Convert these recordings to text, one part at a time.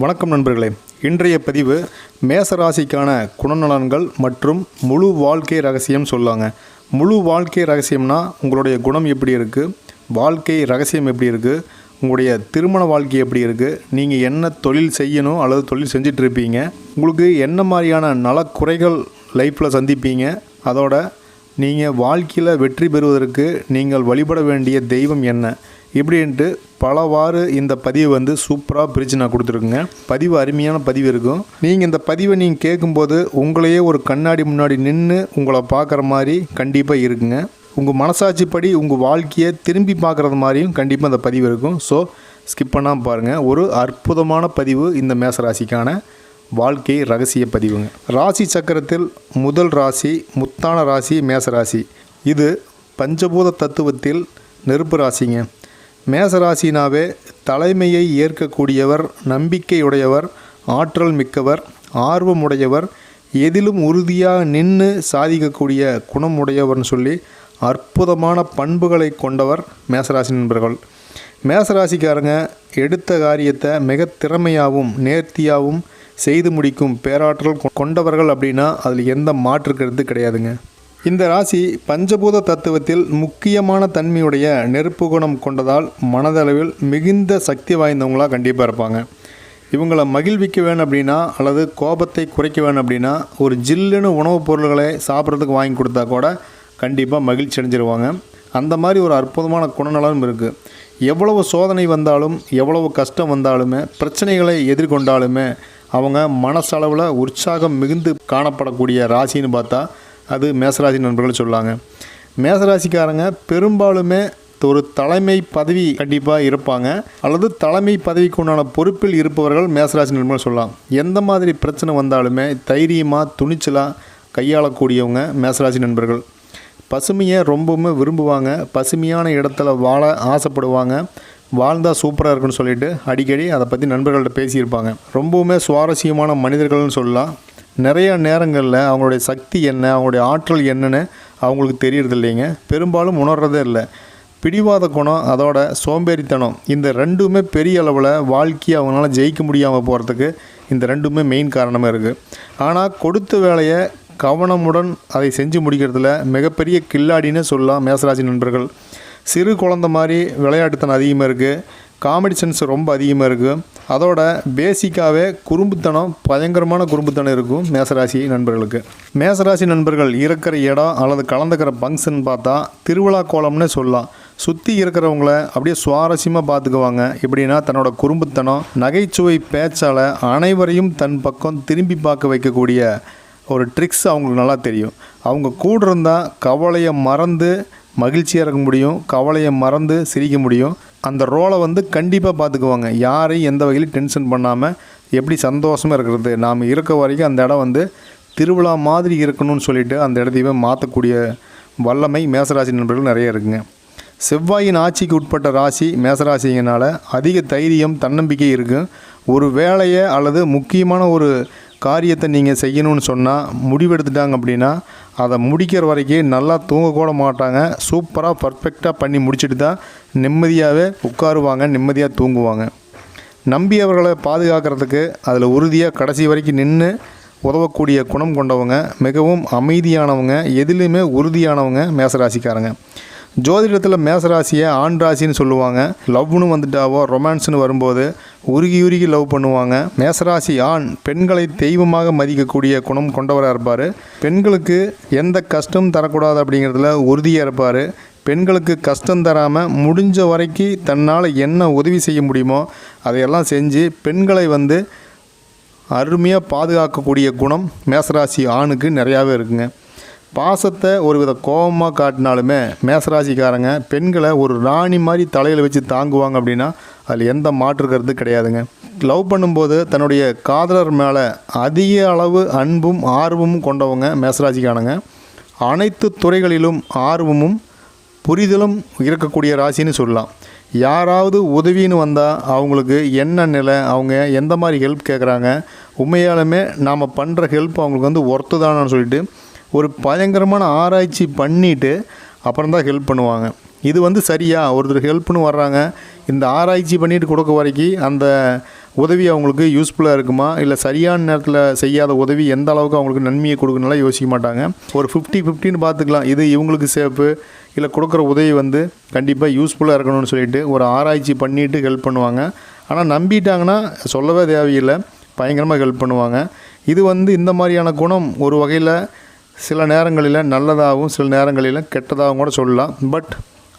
வணக்கம் நண்பர்களே. இன்றைய பதிவு மேசராசிக்கான குணநலன்கள் மற்றும் முழு வாழ்க்கை ரகசியம் சொல்லாங்க. முழு வாழ்க்கை ரகசியம்னா உங்களுடைய குணம் எப்படி இருக்குது வாழ்க்கை ரகசியம் எப்படி இருக்குது உங்களுடைய திருமண வாழ்க்கை எப்படி இருக்குது நீங்கள் என்ன தொழில் செய்யணும் அல்லது தொழில் செஞ்சுட்டு இருப்பீங்க உங்களுக்கு என்ன மாதிரியான நலக்குறைகள் லைஃப்பில் சந்திப்பீங்க? அதோட நீங்கள் வாழ்க்கையில் வெற்றி பெறுவதற்கு நீங்கள் வழிபட வேண்டிய தெய்வம் என்ன? இப்படின்ட்டு பலவாறு இந்த பதிவு வந்து சூப்பராக பிரித்து நான் கொடுத்துருக்குங்க. பதிவு அருமையான பதிவு இருக்கும். நீங்கள் இந்த பதிவை நீங்கள் கேட்கும்போது உங்களையே ஒரு கண்ணாடி முன்னாடி நின்று உங்களை பார்க்குற மாதிரி கண்டிப்பாக இருக்குங்க. உங்கள் மனசாட்சிப்படி உங்கள் வாழ்க்கையை திரும்பி பார்க்குறது மாதிரியும் கண்டிப்பாக இந்த பதிவு இருக்கும். ஸோ ஸ்கிப் பண்ணாமல் பாருங்கள் ஒரு அற்புதமான பதிவு இந்த மேசராசிக்கான வாழ்க்கை ரகசிய பதிவுங்க. ராசி சக்கரத்தில் முதல் ராசி முத்தான ராசி மேசராசி. இது பஞ்சபூத தத்துவத்தில் நெருப்பு ராசிங்க. மேசராசினாவே தலைமையை ஏற்கக்கூடியவர் நம்பிக்கையுடையவர் ஆற்றல் மிக்கவர் ஆர்வமுடையவர் எதிலும் உறுதியாக நின்று சாதிக்கக்கூடிய குணம் உடையவர்னு சொல்லி அற்புதமான பண்புகளை கொண்டவர் மேசராசி நண்பர்கள். மேசராசிக்காரங்க எடுத்த காரியத்தை மிக திறமையாகவும் நேர்த்தியாகவும் செய்து முடிக்கும் பேராற்றல் கொண்டவர்கள் அப்படின்னா அதில் எந்த மாற்று கருத்து கிடையாதுங்க. இந்த ராசி பஞ்சபூத தத்துவத்தில் முக்கியமான தன்மையுடைய நெருப்பு குணம் கொண்டதால் மனதளவில் மிகுந்த சக்தி வாய்ந்தவங்களாக கண்டிப்பாக இருப்பாங்க. இவங்களை மகிழ்விக்க வேணும் அப்படின்னா அல்லது கோபத்தை குறைக்க வேணும் அப்படின்னா ஒரு ஜில்லுன்னு உணவுப் பொருள்களை சாப்பிட்றதுக்கு வாங்கி கொடுத்தா கூட கண்டிப்பாக மகிழ்ச்சி அடைஞ்சிருவாங்க. அந்த மாதிரி ஒரு அற்புதமான குணநலம் இருக்குது எவ்வளவு சோதனை வந்தாலும் எவ்வளவு கஷ்டம் வந்தாலுமே பிரச்சனைகளை எதிர்கொண்டாலுமே அவங்க மனசளவில் உற்சாகம் மிகுந்து காணப்படக்கூடிய ராசின்னு பார்த்தா அது மேசராசி நண்பர்கள் சொல்லாங்க. மேசராசிக்காரங்க பெரும்பாலுமே ஒரு தலைமை பதவி கண்டிப்பாக இருப்பாங்க. அல்லது தலைமை பதவிக்கு உண்டான பொறுப்பில் இருப்பவர்கள் மேசராசி நண்பர்கள் சொல்லலாம் எந்த மாதிரி பிரச்சனை வந்தாலுமே தைரியமாக துணிச்சலாக கையாளக்கூடியவங்க மேசராசி நண்பர்கள். பசுமையை ரொம்பவுமே விரும்புவாங்க. பசுமையான இடத்துல வாழ ஆசைப்படுவாங்க. வாழ்ந்தால் சூப்பராக இருக்குன்னு சொல்லிட்டு அடிக்கடி அதை பற்றி நண்பர்கள்ட்ட பேசியிருப்பாங்க. ரொம்பவுமே சுவாரஸ்யமான மனிதர்கள்னு சொல்லலாம். நிறைய நேரங்களில் அவங்களுடைய சக்தி என்ன அவங்களுடைய ஆற்றல் என்னன்னு அவங்களுக்கு தெரியறது இல்லைங்க. பெரும்பாலும் உணர்றதே இல்லை. பிடிவாத குணம் அதோட சோம்பேறித்தனம் இந்த ரெண்டுமே பெரிய அளவில் வாழ்க்கையை அவங்களால ஜெயிக்க முடியாமல் போகிறதுக்கு இந்த ரெண்டுமே மெயின் காரணமாக இருக்குது ஆனால் கொடுத்த வேலையை கவனமுடன் அதை செஞ்சு முடிக்கிறதுல மிகப்பெரிய கில்லாடின்னு சொல்லலாம் மேசராசி நண்பர்கள். சிறு குழந்த மாதிரி விளையாட்டுத்தனம் அதிகமாக இருக்குது காமெடி சென்ஸ் ரொம்ப அதிகமாக இருக்குது அதோட பேசிக்காகவே குறும்புத்தனம் பயங்கரமான குறும்புத்தனம் இருக்கும் மேசராசி நண்பர்களுக்கு. மேசராசி நண்பர்கள் இருக்கிற இடம் அல்லது கலந்துக்கிற ஃபங்க்ஷன் பார்த்தா திருவிழா கோலம்னே சொல்லலாம். சுற்றி இருக்கிறவங்கள அப்படியே சுவாரஸ்யமாக பார்த்துக்குவாங்க. எப்படின்னா தன்னோட குறும்புத்தனம் நகைச்சுவை பேச்சால் அனைவரையும் தன் பக்கம் திரும்பி பார்க்க வைக்கக்கூடிய ஒரு ட்ரிக்ஸ் அவங்களுக்கு நல்லா தெரியும். அவங்க கூட இருந்தால் கவலையை மறந்து மகிழ்ச்சியாக இருக்க முடியும் கவலையை மறந்து சிரிக்க முடியும். அந்த ரோலை வந்து கண்டிப்பாக பார்த்துக்குவாங்க. யாரையும் எந்த வகையிலும் டென்ஷன் பண்ணாமல் எப்படி சந்தோஷமாக இருக்கிறது? நாம் இருக்க வரைக்கும் அந்த இடம் வந்து திருவிழா மாதிரி இருக்கணும்னு சொல்லிட்டு அந்த இடத்தையுமே மாற்றக்கூடிய வல்லமை மேசராசி நண்பர்கள் நிறைய இருக்குங்க. செவ்வாயின் ஆட்சிக்கு உட்பட்ட ராசி மேசராசிங்கனால அதிக தைரியம் தன்னம்பிக்கை இருக்கும் ஒரு வேலையை அல்லது முக்கியமான ஒரு காரியத்தை நீங்கள் செய்யணும்னு சொன்னால் முடிவெடுத்துட்டாங்க அப்படின்னா அதை முடிக்கிற வரைக்கும் நல்லா தூங்கக்கூட மாட்டாங்க. சூப்பராக பர்ஃபெக்டாக பண்ணி முடிச்சுட்டு தான் நிம்மதியாகவே உட்காருவாங்க நிம்மதியாக தூங்குவாங்க. நம்பியவர்களை பாதுகாக்கிறதுக்கு அதில் உறுதியாக கடைசி வரைக்கும் நின்று உதவக்கூடிய குணம் கொண்டவங்க மிகவும் அமைதியானவங்க எதிலுமே உறுதியானவங்க மேசராசிக்காரங்க. ஜோதிடத்தில் மேசராசியை ஆண் ராசின்னு சொல்லுவாங்க. லவ்னு வந்துட்டாவோ ரொமான்ஸ்னு வரும்போது உருகி உருகி லவ் பண்ணுவாங்க. மேசராசி ஆண் பெண்களை தெய்வமாக மதிக்கக்கூடிய குணம் கொண்டவராக இருப்பார். பெண்களுக்கு எந்த கஷ்டம் தரக்கூடாது அப்படிங்கிறதுல உறுதியாக இருப்பார். பெண்களுக்கு கஷ்டம் தராமல் முடிஞ்ச வரைக்கும் தன்னால் என்ன உதவி செய்ய முடியுமோ அதையெல்லாம் செஞ்சு பெண்களை வந்து அருமையாக பாதுகாக்கக்கூடிய குணம் மேசராசி ஆணுக்கு நிறையாவே இருக்குங்க. பாசத்தை ஒரு வித கோபமாக காட்டினாலுமே மேசராசிக்காரங்க பெண்களை ஒரு ராணி மாதிரி தலையில் வச்சு தாங்குவாங்க அப்படின்னா அதில் எந்த மாற்று கருத்து கிடையாதுங்க. லவ் பண்ணும்போது தன்னுடைய காதலர் மேலே அதிக அளவு அன்பும் ஆர்வமும் கொண்டவங்க மேசராசிக்காரங்க. அனைத்து துறைகளிலும் ஆர்வமும் புரிதலும் இருக்கக்கூடிய ராசின்னு சொல்லலாம். யாராவது உதவின்னு வந்தால் அவங்களுக்கு என்ன நிலை அவங்க எந்த மாதிரி ஹெல்ப் கேட்குறாங்க உண்மையாலுமே நாம் பண்ணுற ஹெல்ப் அவங்களுக்கு வந்து ஒர்த்து தானான்னு சொல்லிட்டு ஒரு பயங்கரமான ஆராய்ச்சி பண்ணிவிட்டு அப்புறம் தான் ஹெல்ப் பண்ணுவாங்க. இது வந்து சரியா? ஒருத்தர் ஹெல்ப்னு வர்றாங்க. இந்த ஆராய்ச்சி பண்ணிட்டு கொடுக்க வரைக்கும் அந்த உதவி அவங்களுக்கு யூஸ்ஃபுல்லாக இருக்குமா? இல்லை சரியான நேரத்தில் செய்யாத உதவி எந்த அளவுக்கு அவங்களுக்கு நன்மையை கொடுக்கணும்லாம் யோசிக்க மாட்டாங்க. ஒரு ஃபிஃப்டி ஃபிஃப்டின்னு பார்த்துக்கலாம். இது இவங்களுக்கு சேஃபு இல்லை கொடுக்குற உதவி வந்து கண்டிப்பாக யூஸ்ஃபுல்லாக இருக்கணும்னு சொல்லிட்டு ஒரு ஆராய்ச்சி பண்ணிவிட்டு ஹெல்ப் பண்ணுவாங்க. ஆனால் நம்பிட்டாங்கன்னா சொல்லவே தேவையில்லை. பயங்கரமாக ஹெல்ப் பண்ணுவாங்க. இது வந்து இந்த மாதிரியான குணம் ஒரு வகையில் சில நேரங்களில் நல்லதாகவும் சில நேரங்களில் கெட்டதாகவும் கூட சொல்லலாம். பட்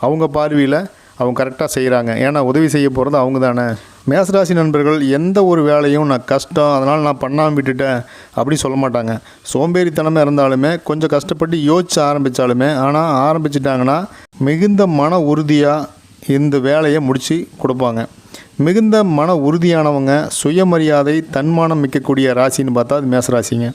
அவங்க பார்வையில் அவங்க கரெக்டாக செய்கிறாங்க ஏன்னா உதவி செய்ய போகிறது அவங்க தானே. மேசராசி நண்பர்கள் எந்த ஒரு வேலையும் நான் கஷ்டம் அதனால் நான் பண்ணாமல் விட்டுட்டேன் அப்படின்னு சொல்ல மாட்டாங்க. சோம்பேறித்தனமாக இருந்தாலுமே கொஞ்சம் கஷ்டப்பட்டு யோசிச்சு ஆரம்பித்தாலுமே ஆனால் ஆரம்பிச்சிட்டாங்கன்னா மிகுந்த மன உறுதியாக இந்த வேலையை முடித்து கொடுப்பாங்க. மிகுந்த மன உறுதியானவங்க சுயமரியாதை தன்மானம் மிக்கக்கூடிய ராசின்னு பார்த்தா அது மேசராசிங்க.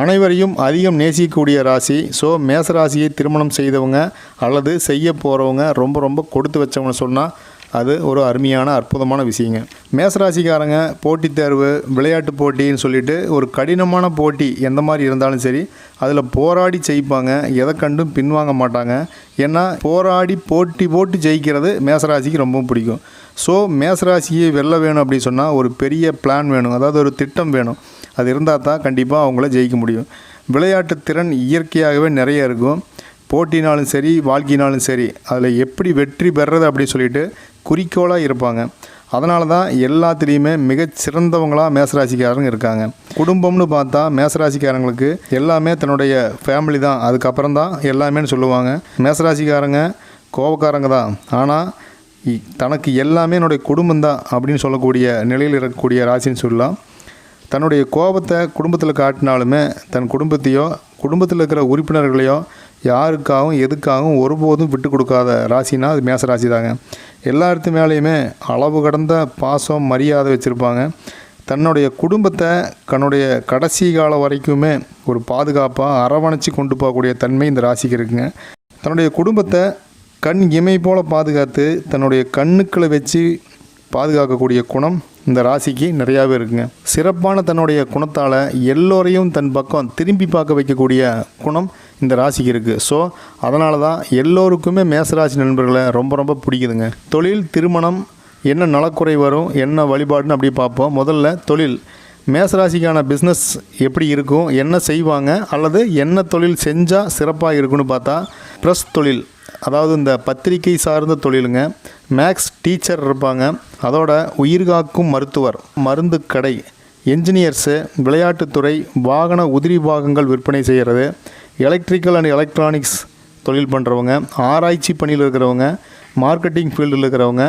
அனைவரையும் அதிகம் நேசிக்கக்கூடிய ராசி. ஸோ மேச ராசியை திருமணம் செய்தவங்க அல்லது செய்ய போகிறவங்க ரொம்ப ரொம்ப கொடுத்து வச்சவங்க சொன்னால் அது ஒரு அருமையான அற்புதமான விஷயங்க. மேசராசிக்காரங்க போட்டித் தேர்வு விளையாட்டு போட்டின்னு சொல்லிட்டு ஒரு கடினமான போட்டி எந்த மாதிரி இருந்தாலும் சரி அதில் போராடி ஜெயிப்பாங்க. எதை கண்டும் பின்வாங்க மாட்டாங்க. ஏன்னா போராடி போட்டி போட்டு ஜெயிக்கிறது மேசராசிக்கு ரொம்ப பிடிக்கும். ஸோ மேசராசியை வெல்ல வேணும் அப்படின்னு சொன்னால் ஒரு பெரிய பிளான் வேணும். அதாவது ஒரு திட்டம் வேணும். அது இருந்தால் தான் கண்டிப்பாக அவங்கள ஜெயிக்க முடியும். விளையாட்டு திறன் இயற்கையாகவே நிறைய இருக்கும். போட்டினாலும் சரி வாழ்க்கையினாலும் சரி அதில் எப்படி வெற்றி பெறது அப்படின்னு சொல்லிட்டு குறிக்கோளாக இருப்பாங்க. அதனால தான் எல்லாத்துலேயுமே மிகச் சிறந்தவங்களாக மேசராசிக்காரங்க இருக்காங்க. குடும்பம்னு பார்த்தா மேசராசிக்காரங்களுக்கு எல்லாமே தன்னுடைய ஃபேமிலி தான். அதுக்கப்புறம் தான் எல்லாமேன்னு சொல்லுவாங்க. மேசராசிக்காரங்க கோபக்காரங்க தான். ஆனால் தனக்கு எல்லாமே என்னுடைய குடும்பம் தான் அப்படின்னு சொல்லக்கூடிய நிலையில் இருக்கக்கூடிய ராசின்னு சொல்லலாம். தன்னுடைய கோபத்தை குடும்பத்தில் காட்டினாலுமே தன் குடும்பத்தையோ குடும்பத்தில் இருக்கிற உறுப்பினர்களையோ யாருக்காகவும் எதுக்காகவும் ஒருபோதும் விட்டு கொடுக்காத ராசினா அது மேச ராசி தாங்க எல்லாத்து மேலேயுமே அளவு கடந்த பாசம் மரியாதை வச்சுருப்பாங்க. தன்னுடைய குடும்பத்தை தன்னுடைய கடைசி காலம் வரைக்குமே ஒரு பாதுகாப்பாக அரவணைச்சி கொண்டு போகக்கூடிய தன்மை இந்த ராசிக்கு இருக்குங்க. தன்னுடைய குடும்பத்தை கண் இமை போல பாதுகாத்து தன்னுடைய கண்ணுக்களை வச்சு பாதுகாக்கக்கூடிய குணம் இந்த ராசிக்கு நிறையாவே இருக்குங்க. சிறப்பான தன்னுடைய குணத்தால் எல்லோரையும் தன் பக்கம் திரும்பி பார்க்க வைக்கக்கூடிய குணம் இந்த ராசிக்கு இருக்குது ஸோ அதனால தான் எல்லோருக்குமே மேசராசி நண்பர்களை ரொம்ப ரொம்ப பிடிக்குதுங்க. தொழில் திருமணம் என்ன நலக்குறை வரும் என்ன வழிபாடுன்னு அப்படி பார்ப்போம். முதல்ல தொழில். மேசராசிக்கான பிஸ்னஸ் எப்படி இருக்கும் என்ன செய்வாங்க அல்லது என்ன தொழில் செஞ்சால் சிறப்பாக இருக்குன்னு பார்த்தா ப்ரெஸ் தொழில். அதாவது இந்த பத்திரிகை சார்ந்த தொழிலுங்க மேக்ஸ் டீச்சர் இருப்பாங்க. அதோட உயிர்காக்கும் மருத்துவர் மருந்து கடை என்ஜினியர்ஸு விளையாட்டுத்துறை வாகன உதிரி பாகங்கள் விற்பனை செய்கிறது எலக்ட்ரிக்கல் அண்ட் எலக்ட்ரானிக்ஸ் தொழில் பண்ணுறவங்க ஆராய்ச்சி பணியில் இருக்கிறவங்க மார்க்கெட்டிங் ஃபீல்டில் இருக்கிறவங்க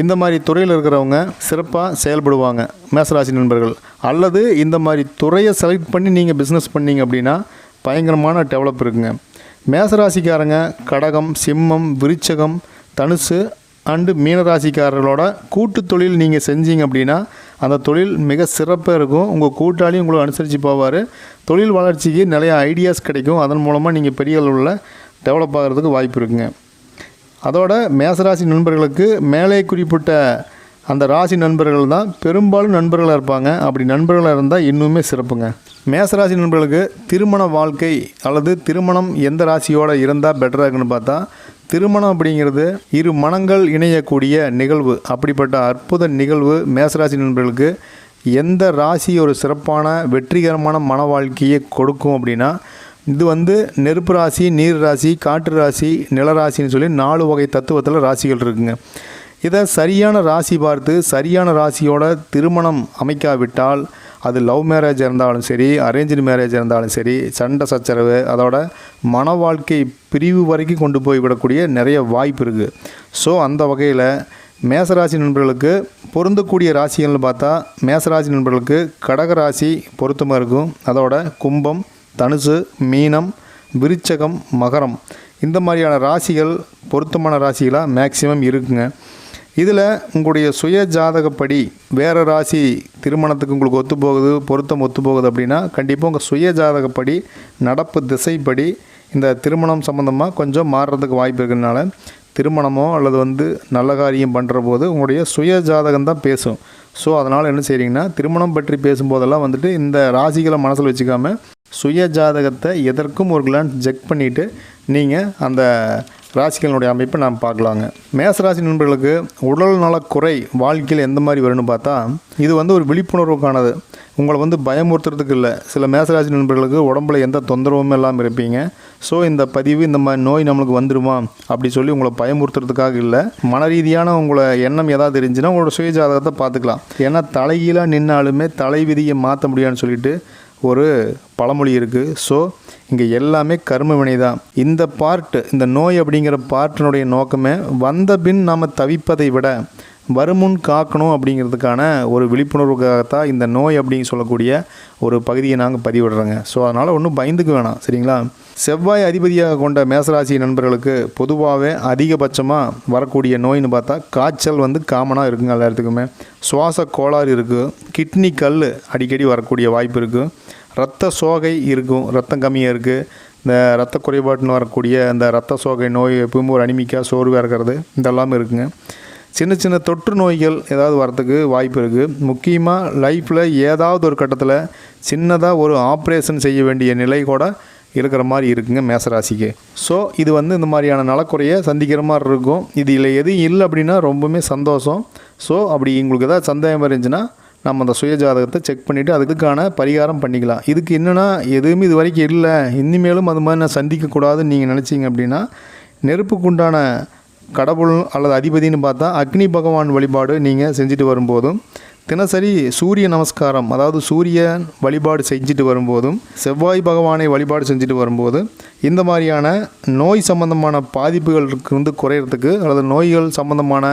இந்த மாதிரி துறையில் இருக்கிறவங்க சிறப்பாக செயல்படுவாங்க. மேசராசி நண்பர்கள் அல்லது இந்த மாதிரி துறையை செலக்ட் பண்ணி நீங்கள் பிஸ்னஸ் பண்ணீங்க அப்படின்னா பயங்கரமான டெவலப் இருக்குங்க. மேசராசிக்காரங்க கடகம் சிம்மம் விருச்சகம் தனுசு அண்டு மீனராசிக்காரர்களோட கூட்டு தொழில் நீங்கள் செஞ்சீங்க அப்படின்னா அந்த தொழில் மிக சிறப்பாக இருக்கும். உங்கள் கூட்டாளி உங்களை அனுசரித்து போவார். தொழில் வளர்ச்சிக்கு நிறைய ஐடியாஸ் கிடைக்கும். அதன் மூலமாக நீங்கள் பெரிய அளவில் டெவலப் ஆகிறதுக்கு வாய்ப்பு இருக்குங்க. அதோட மேசராசி நண்பர்களுக்கு மேலே குறிப்பிட்ட அந்த ராசி நண்பர்கள் தான் பெரும்பாலும் நண்பர்களாக இருப்பாங்க. அப்படி நண்பர்களாக இருந்தால் இன்னுமே சிறப்புங்க. மேசராசி நண்பர்களுக்கு திருமண வாழ்க்கை அல்லது திருமணம் எந்த ராசியோட இருந்தால் பெட்டராக இருக்குன்னு பார்த்தா திருமணம் அப்படிங்கிறது இரு மனங்கள் இணையக்கூடிய நிகழ்வு. அப்படிப்பட்ட அற்புத நிகழ்வு மேசராசி நண்பர்களுக்கு எந்த ராசி ஒரு சிறப்பான வெற்றிகரமான மன வாழ்க்கையை கொடுக்கும் அப்படின்னா இது வந்து நெருப்பு ராசி நீர் ராசி காற்று ராசி நிலராசின்னு சொல்லி நாலு வகை தத்துவத்தில் ராசிகள் இருக்குங்க. இதை சரியான ராசி பார்த்து சரியான ராசியோட திருமணம் அமைக்காவிட்டால் அது லவ் மேரேஜ் இருந்தாலும் சரி அரேஞ்சு மேரேஜ் இருந்தாலும் சரி சண்டை சச்சரவு அதோட மன வாழ்க்கை பிரிவு வரைக்கும் கொண்டு போய் விடக்கூடிய நிறைய வாய்ப்பு இருக்குது ஸோ அந்த வகையில் மேசராசி நண்பர்களுக்கு பொருந்தக்கூடிய ராசிகள்னு பார்த்தா மேசராசி நண்பர்களுக்கு கடக ராசி பொருத்தமாக இருக்கும். அதோட கும்பம் தனுசு மீனம் விருச்சகம் மகரம். இந்த மாதிரியான ராசிகள் பொருத்தமான ராசிகளாக மேக்சிமம் இருக்குங்க. இதில் உங்களுடைய சுய ஜாதகப்படி வேறு ராசி திருமணத்துக்கு உங்களுக்கு ஒத்து போகுது பொருத்தம் ஒத்து போகுது அப்படின்னா கண்டிப்பாக உங்கள் சுய ஜாதகப்படி நடப்பு திசைப்படி இந்த திருமணம் சம்மந்தமாக கொஞ்சம் மாறுறதுக்கு வாய்ப்பு இருக்கிறதுனால திருமணமோ அல்லது வந்து நல்ல காரியம் பண்ணுற போது உங்களுடைய சுய ஜாதகம் தான் பேசும். ஸோ அதனால் என்ன செய்கிறீங்கன்னா திருமணம் பற்றி பேசும்போதெல்லாம் வந்துட்டு இந்த ராசிகளை மனசில் வச்சுக்காமல் சுய ஜாதகத்தை எதற்கும் ஒரு கிளான்ஸ் செக் பண்ணிவிட்டு நீங்கள் அந்த ராசிகளினுடைய அமைப்பை நாம் பார்க்கலாங்க. மேசராசி நண்பர்களுக்கு உடல் நலக்குறை வாழ்க்கையில் எந்த மாதிரி வரும்னு பார்த்தா இது வந்து ஒரு விழிப்புணர்வுக்கானது உங்களை வந்து பயமுறுத்துறதுக்கு இல்லை. சில மேசராசி நண்பர்களுக்கு உடம்புல எந்த தொந்தரவும் இல்லாமல் இருப்பீங்க. ஸோ இந்த பதிவு இந்த மாதிரி நோய் நம்மளுக்கு வந்துடுமா அப்படி சொல்லி உங்களை பயமுறுத்துறதுக்காக இல்லை. மன ரீதியான உங்களை எண்ணம் ஏதாவது இருந்துச்சுன்னா உங்களோட சுயஜாதகத்தை பார்த்துக்கலாம். ஏன்னா தலைகீழாக நின்னாலுமே தலை விதியை மாற்ற முடியாதுன்னு சொல்லிட்டு ஒரு பழமொழி இருக்குது ஸோ இங்கே எல்லாமே கர்ம வினை தான் இந்த பார்ட்டு இந்த நோய் அப்படிங்கிற பார்ட்டினுடைய நோக்கமே வந்த பின் நாம் தவிப்பதை விட வருமுன் காக்கணும் அப்படிங்கிறதுக்கான ஒரு விழிப்புணர்வுக்காகத்தான் இந்த நோய் அப்படின்னு சொல்லக்கூடிய ஒரு பகுதியை நாங்கள் பதிவிடுறோங்க. ஸோ அதனால் ஒன்றும் பயந்துக்க வேணாம். சரிங்களா? செவ்வாய் அதிபதியாக கொண்ட மேசராசி நண்பர்களுக்கு பொதுவாகவே அதிகபட்சமாக வரக்கூடிய நோயின்னு பார்த்தா காய்ச்சல் வந்து காமனாக இருக்குங்க எல்லா இடத்துக்குமே. சுவாச கோளாறு இருக்குது கிட்னி கல் அடிக்கடி வரக்கூடிய வாய்ப்பு இருக்குது ரத்த சோகை இருக்கும். ரத்தம் கம்மியாக இருக்குது இந்த ரத்த குறைபாட்டுன்னு வரக்கூடிய அந்த ரத்த சோகை நோய் எப்பவுமே ஒரு அனிமிக்காக சோர்வாக இருக்கிறது இதெல்லாமே இருக்குங்க. சின்ன சின்ன தொற்று நோய்கள் ஏதாவது வரத்துக்கு வாய்ப்பு இருக்குது முக்கியமாக லைஃப்பில் ஏதாவது ஒரு கட்டத்தில் சின்னதாக ஒரு ஆப்ரேஷன் செய்ய வேண்டிய நிலை கூட இருக்கிற மாதிரி இருக்குங்க மேசராசிக்கு. ஸோ இது வந்து இந்த மாதிரியான நலக்குறையை சந்திக்கிற மாதிரி இருக்கும். இது இல்லை எதுவும் இல்லை அப்படின்னா ரொம்பவுமே சந்தோஷம். ஸோ அப்படி உங்களுக்கு ஏதாவது சந்தேகம் இருந்துச்சுன்னா நம்ம அந்த சுய ஜாதகத்தை செக் பண்ணிவிட்டு அதுக்கான பரிகாரம் பண்ணிக்கலாம். இதுக்கு என்னென்னா எதுவுமே இது வரைக்கும் இல்லை. இனிமேலும் அது மாதிரி நான் சந்திக்கக்கூடாதுன்னு நீங்கள் நினச்சிங்க அப்படின்னா நெருப்புக்குண்டான கடவுள் அல்லது அதிபதின்னு பார்த்தா அக்னி பகவான் வழிபாடு நீங்கள் செஞ்சுட்டு வரும்போதும் தினசரி சூரிய நமஸ்காரம் அதாவது சூரியன் வழிபாடு செஞ்சுட்டு வரும்போதும் செவ்வாய் பகவானை வழிபாடு செஞ்சுட்டு வரும்போது இந்த மாதிரியான நோய் சம்பந்தமான பாதிப்புகள் வந்து குறையிறதுக்கு அல்லது நோய்கள் சம்பந்தமான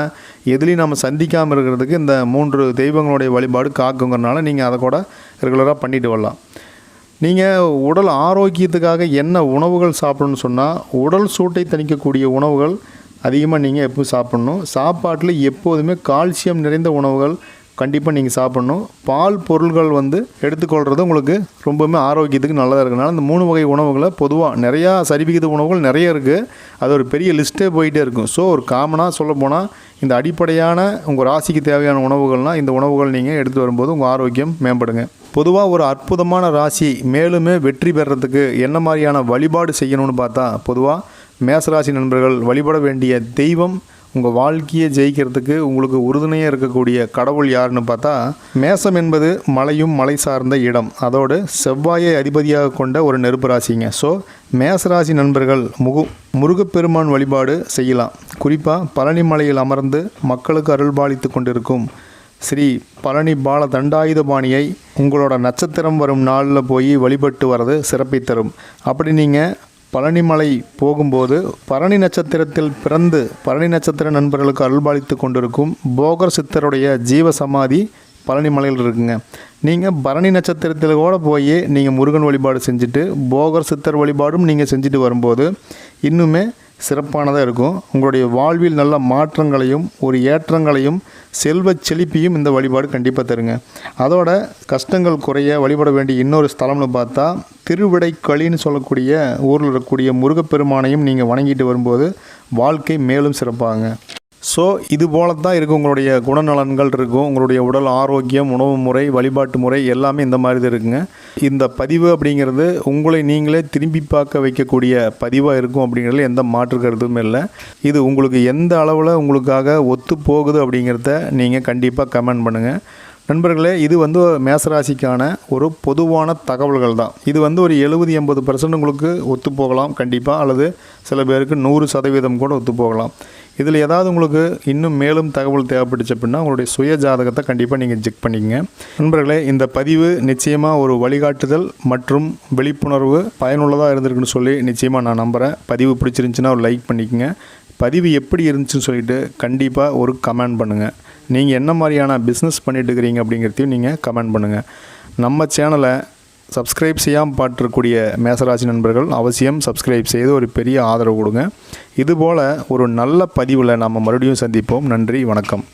எதுலேயும் நம்ம சந்திக்காமல் இருக்கிறதுக்கு இந்த மூன்று தெய்வங்களுடைய வழிபாடு காக்குங்கிறனால நீங்கள் அதை கூட ரெகுலராக பண்ணிட்டு வரலாம். நீங்கள் உடல் ஆரோக்கியத்துக்காக என்ன உணவுகள் சாப்பிடணும்னு சொன்னால் உடல் சூட்டை தணிக்கக்கூடிய உணவுகள் அதிகமாக நீங்கள் எப்போ சாப்பிட்ணும். சாப்பாட்டில் எப்போதுமே கால்சியம் நிறைந்த உணவுகள் கண்டிப்பாக நீங்கள் சாப்பிட்ணும். பால் பொருள்கள் வந்து எடுத்துக்கொள்கிறது உங்களுக்கு ரொம்பவுமே ஆரோக்கியத்துக்கு நல்லதாக இருக்கனால இந்த மூணு வகை உணவுகளை பொதுவாக நிறையா சரிவிகித உணவுகள் நிறைய இருக்குது அது ஒரு பெரிய லிஸ்ட்டே போயிட்டே இருக்கும். ஸோ ஒரு காமனாக சொல்ல போனால் இந்த அடிப்படையான உங்கள் ராசிக்கு தேவையான உணவுகள்னால் இந்த உணவுகள் நீங்கள் எடுத்து வரும்போது உங்கள் ஆரோக்கியம் மேம்படுங்க. பொதுவாக ஒரு அற்புதமான ராசி மேலுமே வெற்றி பெறத்துக்கு என்ன மாதிரியான வழிபாடு செய்யணும்னு பார்த்தா பொதுவாக மேசராசி நண்பர்கள் வழிபட வேண்டிய தெய்வம் உங்கள் வாழ்க்கையை ஜெயிக்கிறதுக்கு உங்களுக்கு உறுதுணையாக இருக்கக்கூடிய கடவுள் யாருன்னு பார்த்தா மேசம் என்பது மலையும் மலை சார்ந்த இடம். அதோடு செவ்வாயை அதிபதியாக கொண்ட ஒரு நெருப்பு ராசிங்க. ஸோ மேசராசி நண்பர்கள் முகு முருகப்பெருமான் வழிபாடு செய்யலாம். குறிப்பாக பழனி மலையில் அமர்ந்து மக்களுக்கு அருள்பாலித்து கொண்டிருக்கும் ஸ்ரீ பழனி பால தண்டாயுதபாணியை உங்களோட நட்சத்திரம் வரும் நாளில் போய் வழிபட்டு வர்றது சிறப்பை தரும். அப்படி நீங்கள் பழனிமலை போகும்போது பரணி நட்சத்திரத்தில் பிறந்து பரணி நட்சத்திர நண்பர்களுக்கு அருள்பாலித்து கொண்டிருக்கும் போகர் சித்தருடைய ஜீவ சமாதி பழனிமலையில் இருக்குங்க. நீங்கள் பரணி நட்சத்திரத்தில் கூட போய் நீங்கள் முருகன் வழிபாடு செஞ்சுட்டு போகர் சித்தர் வழிபாடும் நீங்கள் செஞ்சுட்டு வரும்போது இன்னுமே சிறப்பானதாக இருக்கும். உங்களுடைய வாழ்வில் நல்ல மாற்றங்களையும் ஒரு ஏற்றங்களையும் செல்வச் செழிப்பையும் இந்த வழிபாடு கண்டிப்பாக தருங்க. அதோட கஷ்டங்கள் குறைய வழிபட வேண்டிய இன்னொரு ஸ்தலம்னு பார்த்தா திருவிடைக்களின்னு சொல்லக்கூடிய ஊரில் இருக்கக்கூடிய முருகப்பெருமானையும் நீங்கள் வணங்கிட்டு வரும்போது வாழ்க்கை மேலும் சிறப்பாங்க. ஸோ இது போல தான் இருக்கும் உங்களுடைய குணநலன்கள் இருக்கும் உங்களுடைய உடல் ஆரோக்கியம் உணவு முறை வழிபாட்டு முறை எல்லாமே இந்த மாதிரி தான் இருக்குங்க. இந்த பதிவு அப்படிங்கிறது உங்களை நீங்களே திரும்பி பார்க்க வைக்கக்கூடிய பதிவாக இருக்கும் அப்படிங்கிறதுல எந்த மாற்று கருத்தும் இல்லை. இது உங்களுக்கு எந்த அளவில் உங்களுக்காக ஒத்து போகுது அப்படிங்கிறத நீங்கள் கண்டிப்பாக கமெண்ட் பண்ணுங்கள் நண்பர்களே இது வந்து மேசராசிக்கான ஒரு பொதுவான தகவல்கள் தான். இது வந்து ஒரு எழுபது எண்பது பர்சன்ட் உங்களுக்கு ஒத்து போகலாம் கண்டிப்பாக அல்லது சில பேருக்கு நூறு சதவீதம் கூட ஒத்து போகலாம். இதில் ஏதாவது உங்களுக்கு இன்னும் மேலும் தகவல் தேவைப்பட்டுச்சு அப்படின்னா உங்களுடைய சுய ஜாதகத்தை கண்டிப்பாக நீங்கள் செக் பண்ணிக்கங்க. நண்பர்களே இந்த பதிவு நிச்சயமாக ஒரு வழிகாட்டுதல் மற்றும் விழிப்புணர்வு பயனுள்ளதாக இருந்திருக்குன்னு சொல்லி நிச்சயமாக நான் நம்புகிறேன் பதிவு பிடிச்சிருந்துச்சுன்னா ஒரு லைக் பண்ணிக்கங்க. பதிவு எப்படி இருந்துச்சுன்னு சொல்லிட்டு கண்டிப்பாக ஒரு கமெண்ட் பண்ணுங்கள் நீங்கள் என்ன மாதிரியான பிஸ்னஸ் பண்ணிட்டு இருக்கிறீங்க அப்படிங்கிறதையும் நீங்கள் கமெண்ட் பண்ணுங்கள் நம்ம சேனலை சப்ஸ்கிரைப் செய்யாமல் பாட்டிருக்கக்கூடிய மேசராசி நண்பர்கள் அவசியம் சப்ஸ்கிரைப் செய்து ஒரு பெரிய ஆதரவு கொடுங்க. இதுபோல் ஒரு நல்ல பதிவில் நாம் மறுபடியும் சந்திப்போம். நன்றி வணக்கம்.